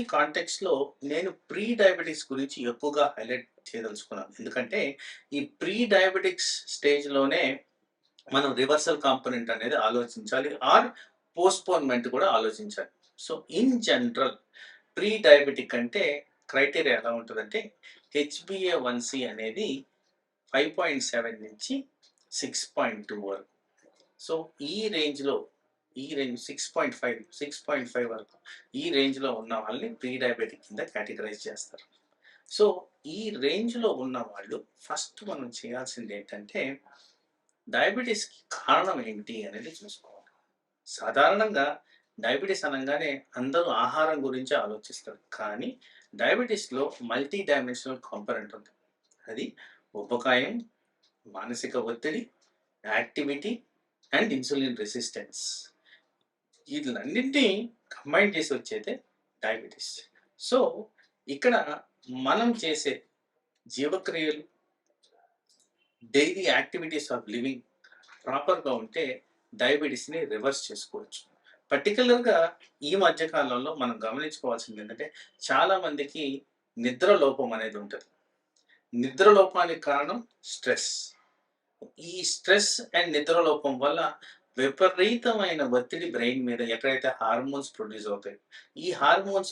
ఈ కాంటెక్స్ట్లో నేను pre diabetics గురించి ఎక్కువగా హైలైట్ చేయదలుచుకున్నాను. ఎందుకంటే ఈ ప్రీ డయాబెటిక్స్ స్టేజ్లోనే మనం రివర్సల్ కాంపోనెంట్ అనేది ఆలోచించాలి ఆర్ పోస్ట్పోన్మెంట్ కూడా ఆలోచించాలి. So in general pre diabetic అంటే క్రైటీరియా ఎలా ఉంటుందంటే హెచ్బిఏ వన్ సి అనేది ఫైవ్ పాయింట్ సెవెన్ నుంచి సిక్స్ పాయింట్ టూ వరకు. సో ఈ రేంజ్లో ఈ range six point five six point five వరకు ఈ రేంజ్లో ఉన్న వాళ్ళని ప్రీ డయాబెటిక్ కింద కేటగరైజ్ చేస్తారు. సో ఈ రేంజ్లో ఉన్న వాళ్ళు ఫస్ట్ మనం చేయాల్సింది ఏంటంటే డయాబెటీస్కి కారణం ఏంటి అనేది చూసుకోవాలి. సాధారణంగా డయాబెటీస్ అనగానే అందరూ ఆహారం గురించి ఆలోచిస్తారు. కానీ డయాబెటీస్లో మల్టీ డైమెన్షనల్ కాంపనెంట్ ఉంది. అది ఉపకాయం మానసిక ఒత్తిడి యాక్టివిటీ అండ్ ఇన్సులిన్ రెసిస్టెన్స్. వీటినన్నింటినీ కంబైన్ చేసి వచ్చేదే డయాబెటీస్ సో ఇక్కడ మనం చేసే జీవక్రియలు డైలీ యాక్టివిటీస్ ఆఫ్ లివింగ్ ప్రాపర్గా ఉంటే డయాబెటీస్ని రివర్స్ చేసుకోవచ్చు. పర్టికులర్గా ఈ మధ్య కాలంలో మనం గమనించుకోవాల్సింది ఏంటంటే చాలామందికి నిద్ర లోపం అనేది ఉంటుంది. నిద్ర లోపానికి కారణం స్ట్రెస్ ఈ స్ట్రెస్ అండ్ నిద్ర లోపం వల్ల విపరీతమైన ఒత్తిడి బ్రెయిన్ మీద ఎక్కడైతే హార్మోన్స్ ప్రొడ్యూస్ అవుతాయి ఈ హార్మోన్స్